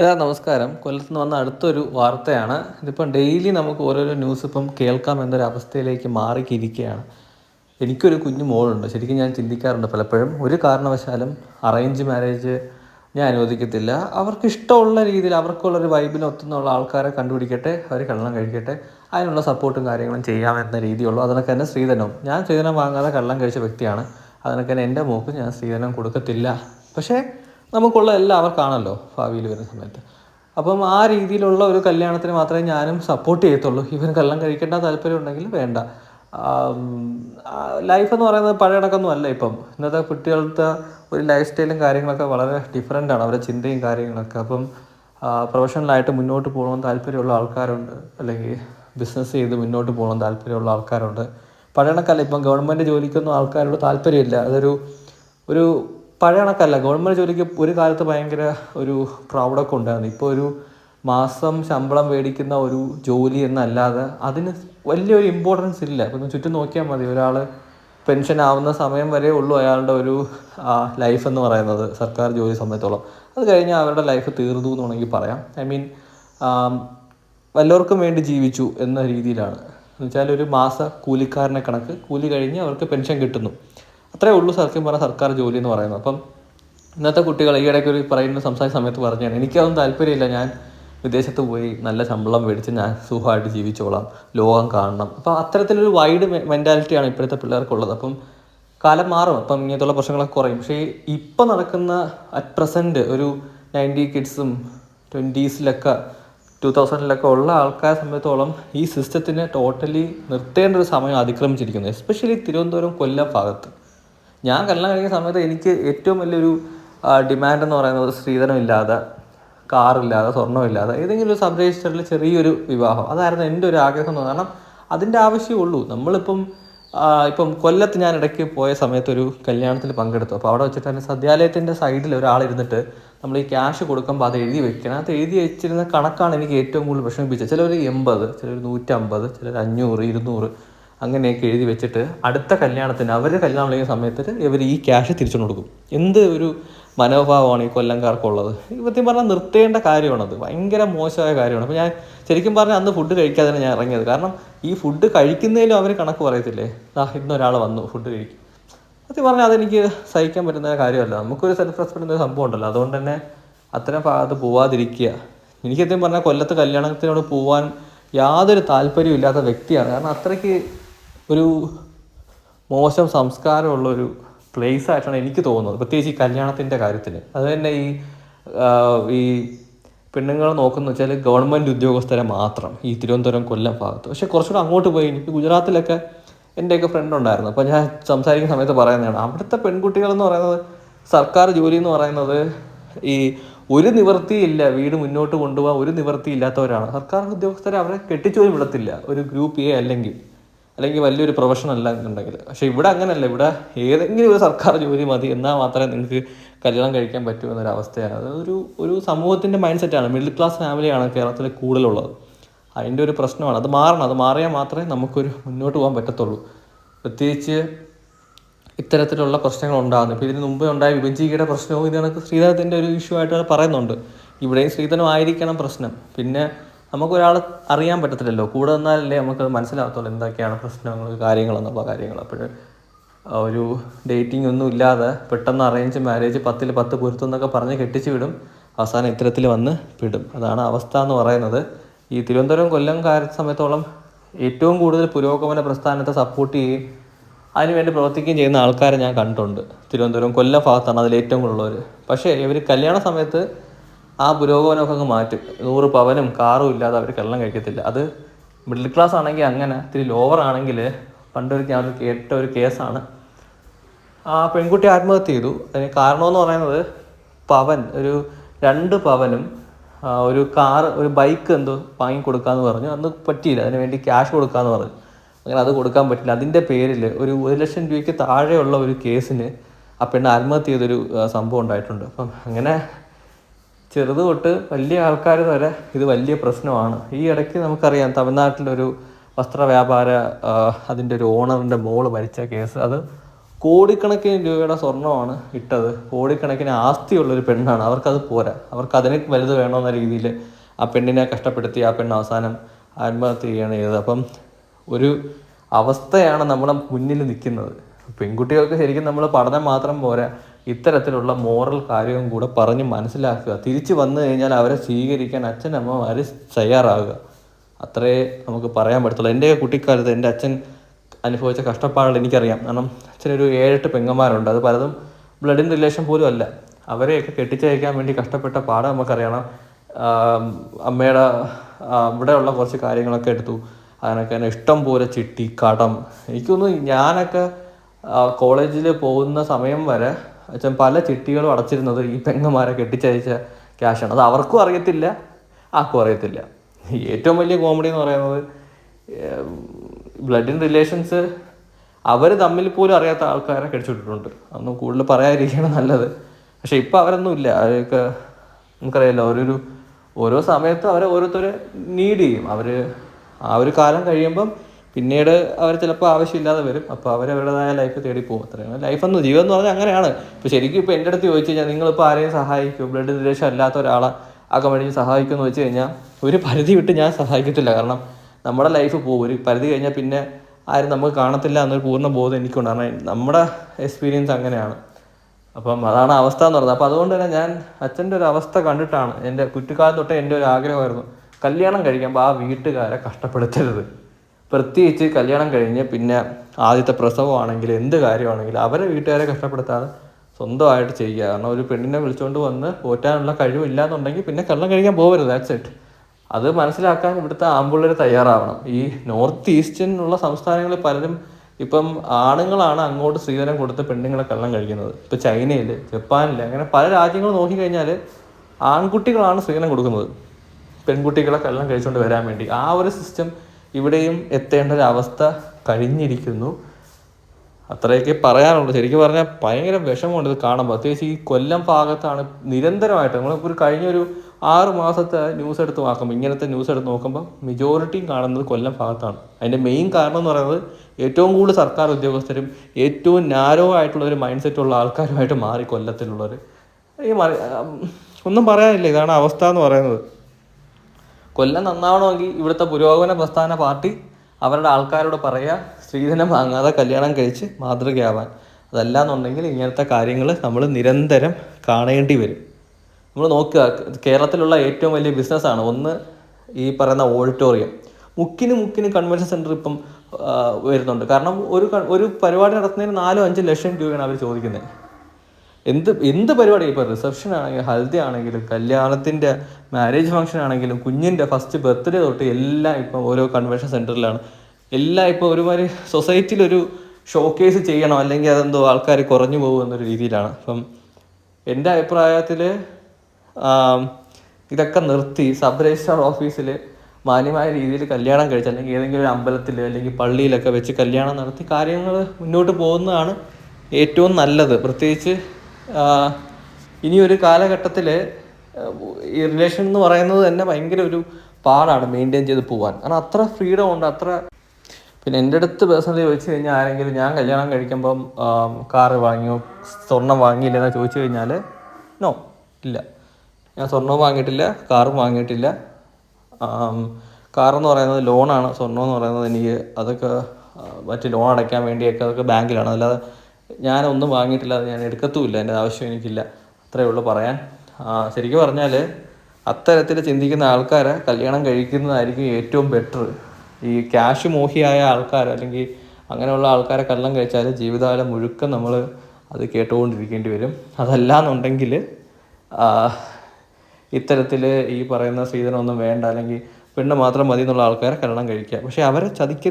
ഏതാ നമസ്കാരം. കൊല്ലത്ത് നിന്ന് വന്ന അടുത്തൊരു വാർത്തയാണ്. ഇതിപ്പം ഡെയിലി നമുക്ക് ഓരോരോ ന്യൂസ് ഇപ്പം കേൾക്കാം എന്നൊരു അവസ്ഥയിലേക്ക് മാറിക്കിരിക്കുകയാണ്. എനിക്കൊരു കുഞ്ഞു മോളുണ്ട്. ശരിക്കും ഞാൻ ചിന്തിക്കാറുണ്ട് പലപ്പോഴും. ഒരു കാരണവശാലും അറേഞ്ച് മാരേജ് ഞാൻ അനുവദിക്കത്തില്ല. അവർക്ക് ഇഷ്ടമുള്ള രീതിയിൽ അവർക്കുള്ളൊരു വൈബിന് ഒത്തുന്നുള്ള ആൾക്കാരെ കണ്ടുപിടിക്കട്ടെ അവർ കള്ളം കഴിക്കട്ടെ അതിനുള്ള സപ്പോർട്ടും കാര്യങ്ങളും ചെയ്യാമെന്ന രീതിയുള്ളൂ. അതിനൊക്കെ തന്നെ സ്ത്രീധനവും. ഞാൻ സ്ത്രീധനം വാങ്ങാതെ കള്ളം കഴിച്ച വ്യക്തിയാണ്. അതിനൊക്കെ തന്നെ എന്റെ മോക്ക് ഞാൻ സ്ത്രീധനം കൊടുക്കത്തില്ല. പക്ഷേ നമുക്കുള്ള എല്ലാം അവർക്കാണല്ലോ ഭാവിയിൽ വരുന്ന സമയത്ത്. അപ്പം ആ രീതിയിലുള്ള ഒരു കല്യാണത്തിന് മാത്രമേ ഞാനും സപ്പോർട്ട് ചെയ്യത്തുള്ളൂ. ഇവൻ കല്ലം കഴിക്കേണ്ട താല്പര്യം ഉണ്ടെങ്കിൽ വേണ്ട. ലൈഫ് എന്ന് പറയുന്നത് പഴയ കണക്കൊന്നും അല്ല ഇപ്പം. ഇന്നത്തെ കുട്ടികളുടെ ഒരു ലൈഫ് സ്റ്റൈലും കാര്യങ്ങളൊക്കെ വളരെ ഡിഫറെന്റ് ആണ്. അവരുടെ ചിന്തയും കാര്യങ്ങളൊക്കെ. അപ്പം പ്രൊഫഷണലായിട്ട് മുന്നോട്ട് പോകണമെന്ന് താല്പര്യമുള്ള ആൾക്കാരുണ്ട്. അല്ലെങ്കിൽ ബിസിനസ് ചെയ്ത് മുന്നോട്ട് പോകണം താല്പര്യമുള്ള ആൾക്കാരുണ്ട്. പഴയ കണക്കല്ല ഇപ്പം ഗവൺമെന്റ് ജോലിക്കൊന്നും ആൾക്കാരോട് താല്പര്യമില്ല. അതൊരു ഒരു പഴയ കണക്കല്ല. ഗവൺമെന്റ് ജോലിക്ക് ഒരു കാലത്ത് ഭയങ്കര ഒരു പ്രൗഡൊക്കെ ഉണ്ടായിരുന്നു. ഇപ്പോൾ ഒരു മാസം ശമ്പളം മേടിക്കുന്ന ഒരു ജോലി എന്നല്ലാതെ അതിന് വലിയൊരു ഇമ്പോർട്ടൻസ് ഇല്ല. ഇപ്പം ചുറ്റും നോക്കിയാൽ മതി. ഒരാൾ പെൻഷൻ ആവുന്ന സമയം വരെ ഉള്ളൂ അയാളുടെ ഒരു ലൈഫ് എന്ന് പറയുന്നത് സർക്കാർ ജോലി സമയത്തോളം അത് കഴിഞ്ഞാൽ അവരുടെ ലൈഫ് തീർന്നു എന്ന് വേണമെങ്കിൽ പറയാം. ഐ മീൻ വല്ലവർക്കും വേണ്ടി ജീവിച്ചു എന്ന രീതിയിലാണ്. എന്ന് വെച്ചാൽ ഒരു മാസ കൂലിക്കാരനെ കണക്ക്. കൂലി കഴിഞ്ഞ് അവർക്ക് പെൻഷൻ കിട്ടുന്നു. അത്രേ ഉള്ളൂ സത്യം പറഞ്ഞ സർക്കാർ ജോലി എന്ന് പറയുന്നത്. അപ്പം ഇന്നത്തെ കുട്ടികൾ ഈ ഇടയ്ക്ക് ഒരു പറയുന്ന സംസാരിച്ച സമയത്ത് പറഞ്ഞാണ് എനിക്കതൊന്നും താല്പര്യമില്ല ഞാൻ വിദേശത്ത് പോയി നല്ല ശമ്പളം മേടിച്ച് ഞാൻ സുഖമായിട്ട് ജീവിച്ചോളാം ലോകം കാണണം. അപ്പോൾ അത്തരത്തിലൊരു വൈഡ് മെന്റാലിറ്റിയാണ് ഇപ്പോഴത്തെ പിള്ളേർക്കുള്ളത്. അപ്പം കാലം മാറും അപ്പം ഇങ്ങനത്തുള്ള പ്രശ്നങ്ങളൊക്കെ കുറയും. പക്ഷേ ഇപ്പം നടക്കുന്ന അറ്റ് പ്രസന്റ് ഒരു നയന്റി കിഡ്സും ട്വന്റീസിലൊക്കെ ടു തൗസൻഡിലൊക്കെ ഉള്ള ആൾക്കാരെ സംബന്ധിച്ചോളം ഈ സിസ്റ്റത്തിനെ ടോട്ടലി നിർത്തേണ്ട ഒരു സമയം അതിക്രമിച്ചിരിക്കുന്നു എസ്പെഷ്യലി തിരുവനന്തപുരം കൊല്ലം ഭാഗത്ത്. ഞാൻ കല്യാണം കഴിക്കുന്ന സമയത്ത് എനിക്ക് ഏറ്റവും വലിയൊരു ഡിമാൻഡ് എന്ന് പറയുന്നത് സ്ത്രീധനം ഇല്ലാതെ കാറില്ലാതെ സ്വർണമില്ലാതെ ഏതെങ്കിലും ഒരു സബ് രജിസ്റ്ററിൽ ചെറിയൊരു വിവാഹം. അതായിരുന്നു എന്റെ ഒരു ആഗ്രഹം എന്ന് കാരണം അതിന്റെ ആവശ്യമുള്ളൂ നമ്മളിപ്പം ഇപ്പം കൊല്ലത്ത് ഞാൻ ഇടയ്ക്ക് പോയ സമയത്ത് ഒരു കല്യാണത്തിൽ പങ്കെടുത്തു. അപ്പോൾ അവിടെ വെച്ചിട്ട് തന്നെ സദ്യാലയത്തിന്റെ സൈഡിൽ ഒരാളിരുന്നിട്ട് നമ്മൾ ഈ ക്യാഷ് കൊടുക്കുമ്പോൾ അത് എഴുതി വെക്കണം. അത് എഴുതി വെച്ചിരുന്ന കണക്കാണ് എനിക്ക് ഏറ്റവും കൂടുതൽ വിഷമിപ്പിച്ചത്. ചിലർ എൺപത് ചിലർ നൂറ്റമ്പത് ചിലർ അഞ്ഞൂറ് ഇരുന്നൂറ് അങ്ങനെയൊക്കെ എഴുതി വെച്ചിട്ട് അടുത്ത കല്യാണത്തിന് അവർ കല്യാണം വിളിക്കുന്ന സമയത്ത് ഇവർ ഈ ക്യാഷ് തിരിച്ചു കൊടുക്കും. എന്ത് ഒരു മനോഭാവമാണ് ഈ കൊല്ലംകാർക്കുള്ളത്? സത്യം പറഞ്ഞാൽ നിർത്തേണ്ട കാര്യമാണത്. ഭയങ്കര മോശമായ കാര്യമാണ്. അപ്പോൾ ഞാൻ ശരിക്കും പറഞ്ഞാൽ അന്ന് ഫുഡ് കഴിക്കാതെ ഞാൻ ഇറങ്ങിയത്. കാരണം ഈ ഫുഡ് കഴിക്കുന്നതിലും അവർ കണക്ക് പറയത്തില്ലേ? ആ ഇന്നൊരാൾ വന്നു ഫുഡ് കഴിക്കും സത്യം പറഞ്ഞാൽ അതെനിക്ക് സഹിക്കാൻ പറ്റുന്ന കാര്യമല്ല. നമുക്കൊരു സെൽഫ് റെസ്പെക്ട് എന്നൊരു സംഭവം ഉണ്ടല്ലോ. അതുകൊണ്ട് തന്നെ അത്തരം ഭാഗത്ത് പോവാതിരിക്കുക. എനിക്ക് പറഞ്ഞാൽ കൊല്ലത്ത് കല്യാണത്തിനോട് പോവാൻ യാതൊരു താല്പര്യവും ഇല്ലാത്ത വ്യക്തിയാണ്. കാരണം അത്രയ്ക്ക് ഒരു മോശം സംസ്കാരമുള്ള ഒരു പ്ലേസ് ആയിട്ടാണ് എനിക്ക് തോന്നുന്നത്. പ്രത്യേകിച്ച് ഈ കല്യാണത്തിന്റെ കാര്യത്തിൽ അത് തന്നെ ഈ ഈ പെണ്ണുങ്ങൾ നോക്കുന്ന വെച്ചാൽ ഗവൺമെന്റ് ഉദ്യോഗസ്ഥരെ മാത്രം ഈ തിരുവനന്തപുരം കൊല്ലം ഭാഗത്ത്. പക്ഷേ കുറച്ചുകൂടെ അങ്ങോട്ട് പോയി എനിക്ക് ഗുജറാത്തിലൊക്കെ എന്റെയൊക്കെ ഫ്രണ്ട് ഉണ്ടായിരുന്നു. അപ്പോൾ ഞാൻ സംസാരിക്കുന്ന സമയത്ത് പറയുന്നതാണ് അവിടുത്തെ പെൺകുട്ടികൾ എന്ന് പറയുന്നത് സർക്കാർ ജോലി എന്ന് പറയുന്നത് ഈ ഒരു നിവൃത്തിയില്ല വീട് മുന്നോട്ട് കൊണ്ടുപോകാൻ ഒരു നിവൃത്തി ഇല്ലാത്തവരാണ് സർക്കാർ ഉദ്യോഗസ്ഥരെ അവരെ കെട്ടിച്ചോലും വിടത്തില്ല. ഒരു ഗ്രൂപ്പ് എ അല്ലെങ്കിൽ അല്ലെങ്കിൽ വലിയൊരു പ്രൊഫഷൻ അല്ല എന്നുണ്ടെങ്കിൽ. പക്ഷേ ഇവിടെ അങ്ങനെയല്ല. ഇവിടെ ഏതെങ്കിലും ഒരു സർക്കാർ ജോലി മതി എന്നാൽ മാത്രമേ നിങ്ങൾക്ക് കല്യാണം കഴിക്കാൻ പറ്റൂ എന്നൊരവസ്ഥയാണ് അതൊരു ഒരു സമൂഹത്തിന്റെ മൈൻഡ് സെറ്റാണ് മിഡിൽ ക്ലാസ് ഫാമിലിയാണ് കേരളത്തിൽ കൂടുതലുള്ളത്. അതിന്റെ ഒരു പ്രശ്നമാണ്. അത് മാറണം. അത് മാറിയാൽ മാത്രമേ നമുക്കൊരു മുന്നോട്ട് പോകാൻ പറ്റത്തുള്ളൂ. പ്രത്യേകിച്ച് ഇത്തരത്തിലുള്ള പ്രശ്നങ്ങൾ ഉണ്ടാകുന്നു. ഇപ്പോൾ ഇതിന് മുമ്പ് ഉണ്ടായ വിഭജിക്കയുടെ പ്രശ്നവും ഇത് കണക്ക് ശ്രീധരത്തിന്റെ ഒരു ഇഷ്യൂ ആയിട്ട് പറയുന്നുണ്ട്. ഇവിടെയും ശ്രീധനം ആയിരിക്കണം പ്രശ്നം. പിന്നെ നമുക്കൊരാൾ അറിയാൻ പറ്റത്തില്ലല്ലോ. കൂടെ നിന്നാലല്ലേ നമുക്കത് മനസ്സിലാകത്തുള്ളൂ എന്തൊക്കെയാണ് പ്രശ്നങ്ങൾ കാര്യങ്ങളെന്നുള്ള കാര്യങ്ങൾ. അപ്പോൾ ഒരു ഡേറ്റിംഗ് ഒന്നും ഇല്ലാതെ പെട്ടെന്ന് അറേഞ്ച് മാരേജ് പത്തിൽ പത്ത് പൊരുത്തം എന്നൊക്കെ പറഞ്ഞ് കെട്ടിച്ച് വിടും. അവസാനം ഇത്തരത്തിൽ വന്ന് വിടും. അതാണ് അവസ്ഥ എന്ന് പറയുന്നത്. ഈ തിരുവനന്തപുരം കൊല്ലം കാര്യ സമയത്തോളം ഏറ്റവും കൂടുതൽ പുരോഗമന പ്രസ്ഥാനത്തെ സപ്പോർട്ട് ചെയ്യുകയും അതിനുവേണ്ടി പ്രവർത്തിക്കുകയും ചെയ്യുന്ന ആൾക്കാരെ ഞാൻ കണ്ടിട്ടുണ്ട്. തിരുവനന്തപുരം കൊല്ലം ഭാഗത്താണ് അതിൽ ഏറ്റവും കൂടുതലുള്ളവർ പക്ഷേ ഇവർ കല്യാണ സമയത്ത് ആ പുരോഗമനമൊക്കെ അങ്ങ് മാറ്റും. നൂറ് പവനും കാറും ഇല്ലാതെ അവർ കള്ളം കഴിക്കത്തില്ല. അത് മിഡിൽ ക്ലാസ് ആണെങ്കിൽ അങ്ങനെ ഇത്തിരി ലോവർ ആണെങ്കിൽ പണ്ടൊരു ഞാൻ കേട്ട ഒരു കേസാണ്. ആ പെൺകുട്ടി ആത്മഹത്യ ചെയ്തു. അതിന് കാരണമെന്ന് പറയുന്നത് പവൻ ഒരു രണ്ട് പവനും ഒരു കാർ ഒരു ബൈക്ക് എന്തോ വാങ്ങിക്കൊടുക്കാമെന്ന് പറഞ്ഞു. അന്ന് പറ്റിയില്ല. അതിന് വേണ്ടി ക്യാഷ് കൊടുക്കാമെന്ന് പറഞ്ഞു. അങ്ങനെ അത് കൊടുക്കാൻ പറ്റില്ല. അതിന്റെ പേരിൽ ഒരു ഒരു ലക്ഷം രൂപയ്ക്ക് താഴെയുള്ള ഒരു കേസിന് ആ പെണ്ണ് ആത്മഹത്യ ചെയ്തൊരു സംഭവം ഉണ്ടായിട്ടുണ്ട്. അപ്പം അങ്ങനെ ചെറുത് തൊട്ട് വലിയ ആൾക്കാർ വരെ ഇത് വലിയ പ്രശ്നമാണ്. ഈ ഇടയ്ക്ക് നമുക്കറിയാം തമിഴ്നാട്ടിലൊരു വസ്ത്ര വ്യാപാര അതിന്റെ ഒരു ഓണറിന്റെ മോൾ മരിച്ച കേസ്. അത് കോടിക്കണക്കിന് രൂപയുടെ സ്വർണമാണ് ഇട്ടത്. കോടിക്കണക്കിന് ആസ്തിയുള്ളൊരു പെണ്ണാണ്. അവർക്കത് പോരാ. അവർക്ക് അതിന് വലുത് വേണമെന്ന രീതിയിൽ ആ പെണ്ണിനെ കഷ്ടപ്പെടുത്തി ആ പെണ്ണ് അവസാനം ആത്മഹത്യ ചെയ്യുകയാണ് ചെയ്തത്. അപ്പം ഒരു അവസ്ഥയാണ് നമ്മുടെ മുന്നിൽ നിൽക്കുന്നത്. പെൺകുട്ടികൾക്ക് ശരിക്കും നമ്മൾ പഠനം മാത്രം പോരാ. ഇത്തരത്തിലുള്ള മോറൽ കാര്യവും കൂടെ പറഞ്ഞ് മനസ്സിലാക്കുക. തിരിച്ചു വന്നു കഴിഞ്ഞാൽ അവരെ സ്വീകരിക്കാൻ അച്ഛനമ്മമാർ തയ്യാറാകുക അത്രേ നമുക്ക് പറയാൻ പറ്റത്തുള്ളൂ. എന്റെ കുട്ടിക്കാലത്ത് എന്റെ അച്ഛൻ അനുഭവിച്ച കഷ്ടപ്പാടുകൾ എനിക്കറിയാം. കാരണം അച്ഛനൊരു ഏഴെട്ട് പെങ്ങന്മാരുണ്ട്. അത് പലതും ബ്ലഡിൻ റിലേഷൻ പോലും അല്ല. അവരെയൊക്കെ കെട്ടിച്ചയക്കാൻ വേണ്ടി കഷ്ടപ്പെട്ട പാടം നമുക്കറിയണം. അമ്മയുടെ ഇവിടെയുള്ള കുറച്ച് കാര്യങ്ങളൊക്കെ എടുത്തു. അതിനൊക്കെ തന്നെ ഇഷ്ടം പോലെ ചിട്ടി കടം. എനിക്കൊന്നും ഞാനൊക്കെ കോളേജിൽ പോകുന്ന സമയം വരെ അച്ഛൻ പല ചിട്ടികളും അടച്ചിരുന്നത് ഈ പെങ്ങന്മാരെ കെട്ടിച്ചയച്ച ക്യാഷാണ് അത് അവർക്കും അറിയത്തില്ല ആർക്കും അറിയത്തില്ല. ഏറ്റവും വലിയ കോമഡി എന്ന് പറയുന്നത് ബ്ലഡ് ഇൻ റിലേഷൻസ് അവർ തമ്മിൽ പോലും അറിയാത്ത ആൾക്കാരെ കടിച്ചുവിട്ടിട്ടുണ്ട് അതൊന്നും കൂടുതൽ പറയാതിരിക്കുകയാണ് നല്ലത്. പക്ഷെ ഇപ്പം അവരൊന്നും ഇല്ല. അവരൊക്കെ നമുക്കറിയാലോ ഓരോരു ഓരോ സമയത്ത് അവരെ ഓരോരുത്തരെ നീഡ് ചെയ്യും. അവർ ആ ഒരു കാലം കഴിയുമ്പം പിന്നീട് അവർ ചിലപ്പോൾ ആവശ്യമില്ലാതെ വരും. അപ്പോൾ അവർ അവരുടേതായ ലൈഫ് തേടി പോകും. അത്രയാണ് ലൈഫ് എന്ന് ജീവിതം എന്ന് പറഞ്ഞാൽ അങ്ങനെയാണ്. ഇപ്പോൾ ശരിക്കും ഇപ്പോൾ എന്റെ അടുത്ത് ചോദിച്ചു കഴിഞ്ഞാൽ നിങ്ങളിപ്പോൾ ആരെയും സഹായിക്കും? ബ്ലഡ് റിലേഷൻ അല്ലാത്ത ഒരാളെ ആ വേണ്ടി സഹായിക്കും എന്ന് വെച്ച് കഴിഞ്ഞാൽ ഒരു പരിധി വിട്ട് ഞാൻ സഹായിക്കത്തില്ല. കാരണം നമ്മുടെ ലൈഫ് പോകും ഒരു പരിധി കഴിഞ്ഞാൽ പിന്നെ ആരും നമുക്ക് കാണത്തില്ല എന്നൊരു പൂർണ ബോധം എനിക്കുണ്ട്. കാരണം നമ്മുടെ എക്സ്പീരിയൻസ് അങ്ങനെയാണ്. അപ്പം അതാണ് അവസ്ഥ എന്ന് പറയുന്നത്. അപ്പോൾ അതുകൊണ്ട് തന്നെ ഞാൻ അച്ഛന്റെ ഒരു അവസ്ഥ കണ്ടിട്ടാണ് എന്റെ കുട്ടിക്കാലം തൊട്ടേ എന്റെ ഒരു ആഗ്രഹമായിരുന്നു. കല്യാണം കഴിക്കുമ്പോൾ ആ വീട്ടുകാരെ കഷ്ടപ്പെടുത്തരുത്. പ്രത്യേകിച്ച് കല്യാണം കഴിഞ്ഞ് പിന്നെ ആദ്യത്തെ പ്രസവമാണെങ്കിൽ എന്ത് കാര്യമാണെങ്കിലും അവരെ വീട്ടുകാരെ കഷ്ടപ്പെടുത്താതെ സ്വന്തമായിട്ട് ചെയ്യുക. കാരണം ഒരു പെണ്ണിനെ വിളിച്ചുകൊണ്ട് വന്ന് പോറ്റാനുള്ള കഴിവില്ല എന്നുണ്ടെങ്കിൽ പിന്നെ കള്ളം കഴിക്കാൻ പോകരുത് ദാറ്റ്സ് ഇറ്റ് അത് മനസ്സിലാക്കാൻ ഇവിടുത്തെ ആമ്പിള്ളേർ തയ്യാറാവണം. ഈ നോർത്ത് ഈസ്റ്റേണിലുള്ള സംസ്ഥാനങ്ങളിൽ പലരും ഇപ്പം ആണുങ്ങളാണ് അങ്ങോട്ട് സ്ത്രീധനം കൊടുത്ത് പെണ്ണുങ്ങളെ കള്ളം കഴിക്കുന്നത്. ഇപ്പം ചൈനയിൽ ജപ്പാനിൽ അങ്ങനെ പല രാജ്യങ്ങൾ നോക്കിക്കഴിഞ്ഞാൽ ആൺകുട്ടികളാണ് സ്ത്രീധനം കൊടുക്കുന്നത്. പെൺകുട്ടികളെ കള്ളം കഴിച്ചുകൊണ്ട് വരാൻ വേണ്ടി. ആ ഒരു സിസ്റ്റം ഇവിടെയും എത്തേണ്ട ഒരു അവസ്ഥ കഴിഞ്ഞിരിക്കുന്നു. അത്രയൊക്കെ പറയാനുള്ളൂ. ശരിക്കും പറഞ്ഞാൽ ഭയങ്കര വിഷമമുണ്ട് ഇത് കാണുമ്പോൾ. പ്രത്യേകിച്ച് ഈ കൊല്ലം ഭാഗത്താണ് നിരന്തരമായിട്ട്. നമ്മളിപ്പോൾ ഒരു കഴിഞ്ഞൊരു ആറ് മാസത്തെ ന്യൂസ് എടുത്ത് നോക്കുമ്പോൾ ഇങ്ങനത്തെ ന്യൂസ് എടുത്ത് നോക്കുമ്പോൾ മെജോറിറ്റിയും കാണുന്നത് കൊല്ലം ഭാഗത്താണ്. അതിന്റെ മെയിൻ കാരണം എന്ന് പറയുന്നത് ഏറ്റവും കൂടുതൽ സർക്കാർ ഉദ്യോഗസ്ഥരും ഏറ്റവും നാരോ ആയിട്ടുള്ള ഒരു മൈൻഡ് സെറ്റ് ഉള്ള ആൾക്കാരുമായിട്ട് മാറി കൊല്ലത്തിലുള്ളവർ ഈ ഒന്നും പറയാനില്ല. ഇതാണ് അവസ്ഥ എന്ന് പറയുന്നത്. കൊല്ലം നന്നാവണമെങ്കിൽ ഇവിടുത്തെ പുരോഗമന പ്രസ്ഥാന പാർട്ടി അവരുടെ ആൾക്കാരോട് പറയുക സ്ത്രീധനം വാങ്ങാതെ കല്യാണം കഴിച്ച് മാതൃകയാവാൻ. അതല്ല എന്നുണ്ടെങ്കിൽ ഇങ്ങനത്തെ കാര്യങ്ങൾ നമ്മൾ നിരന്തരം കാണേണ്ടി വരും. നമ്മൾ നോക്കുക കേരളത്തിലുള്ള ഏറ്റവും വലിയ ബിസിനസ്സാണ് ഒന്ന് ഈ പറയുന്ന ഓഡിറ്റോറിയം. മുക്കിന് മുക്കിന് കൺവെൻഷൻ സെന്റർ ഇപ്പം വരുന്നുണ്ട്. കാരണം ഒരു ഒരു പരിപാടി നടത്തുന്നതിന് നാലോ അഞ്ച് ലക്ഷം രൂപയാണ് അവർ ചോദിക്കുന്നത്. എന്ത് എന്ത് പരിപാടി? ഇപ്പോൾ റിസപ്ഷൻ ആണെങ്കിലും ഹൽദി ആണെങ്കിലും കല്യാണത്തിന്റെ മാരേജ് ഫംഗ്ഷൻ ആണെങ്കിലും കുഞ്ഞിന്റെ ഫസ്റ്റ് ബർത്ത്ഡേ തൊട്ട് എല്ലാം ഇപ്പം ഓരോ കൺവെൻഷൻ സെന്ററിലാണ് എല്ലാം ഇപ്പോൾ ഒരുമാതിരി സൊസൈറ്റിയിൽ ഒരു ഷോക്കേസ് ചെയ്യണം അല്ലെങ്കിൽ അതെന്തോ ആൾക്കാർ കുറഞ്ഞു പോകും എന്നൊരു രീതിയിലാണ്. അപ്പം എന്റെ അഭിപ്രായത്തിൽ ഇതൊക്കെ നിർത്തി സബ് രജിസ്ട്രാർ ഓഫീസിൽ മാന്യമായ രീതിയിൽ കല്യാണം കഴിച്ച് അല്ലെങ്കിൽ ഏതെങ്കിലും ഒരു അമ്പലത്തിൽ അല്ലെങ്കിൽ പള്ളിയിലൊക്കെ വെച്ച് കല്യാണം നടത്തി കാര്യങ്ങൾ മുന്നോട്ട് പോകുന്നതാണ് ഏറ്റവും നല്ലത്. പ്രത്യേകിച്ച് ഇനി ഒരു കാലഘട്ടത്തിൽ ഈ റിലേഷൻ എന്ന് പറയുന്നത് തന്നെ ഭയങ്കര ഒരു പാടാണ് മെയിന്റെയിൻ ചെയ്ത് പോകാൻ കാരണം അത്ര ഫ്രീഡം ഉണ്ട് അത്ര പിന്നെ എന്റെ അടുത്ത് പേഴ്സണലി ചോദിച്ചു കഴിഞ്ഞാൽ ആരെങ്കിലും ഞാൻ കല്യാണം കഴിക്കുമ്പം കാറ് വാങ്ങിയോ സ്വർണം വാങ്ങിയില്ല എന്ന് ചോദിച്ചു കഴിഞ്ഞാൽ നോ ഇല്ല. ഞാൻ സ്വർണവും വാങ്ങിയിട്ടില്ല കാറും വാങ്ങിയിട്ടില്ല. കാറെന്ന് പറയുന്നത് ലോണാണ് സ്വർണം എന്ന് പറയുന്നത് എനിക്ക് അതൊക്കെ മറ്റ് ലോൺ അടയ്ക്കാൻ വേണ്ടിയൊക്കെ അതൊക്കെ ബാങ്കിലാണ്. അല്ലാതെ ഞാനൊന്നും വാങ്ങിയിട്ടില്ല അത് ഞാൻ എടുക്കത്തുമില്ല എന്റെ ആവശ്യം എനിക്കില്ല. അത്രയേ ഉള്ളൂ പറയാൻ. ശരിക്കും പറഞ്ഞാൽ അത്തരത്തിൽ ചിന്തിക്കുന്ന ആൾക്കാരെ കല്യാണം കഴിക്കുന്നതായിരിക്കും ഏറ്റവും ബെറ്റർ ഈ ക്യാഷ് മോഹിയായ ആൾക്കാർ അല്ലെങ്കിൽ അങ്ങനെയുള്ള ആൾക്കാരെ കല്യാണം കഴിച്ചാൽ ജീവിതകാലം മുഴുക്കം നമ്മൾ അത് കേട്ടുകൊണ്ടിരിക്കേണ്ടി വരും. അതല്ല എന്നുണ്ടെങ്കിൽ ഇത്തരത്തിൽ ഈ പറയുന്ന സ്ത്രീധനമൊന്നും വേണ്ട അല്ലെങ്കിൽ പെണ്ണ് മാത്രം മതി എന്നുള്ള ആൾക്കാരെ കല്യാണം കഴിക്കുക. പക്ഷേ അവരെ ചതിക്കരുത്.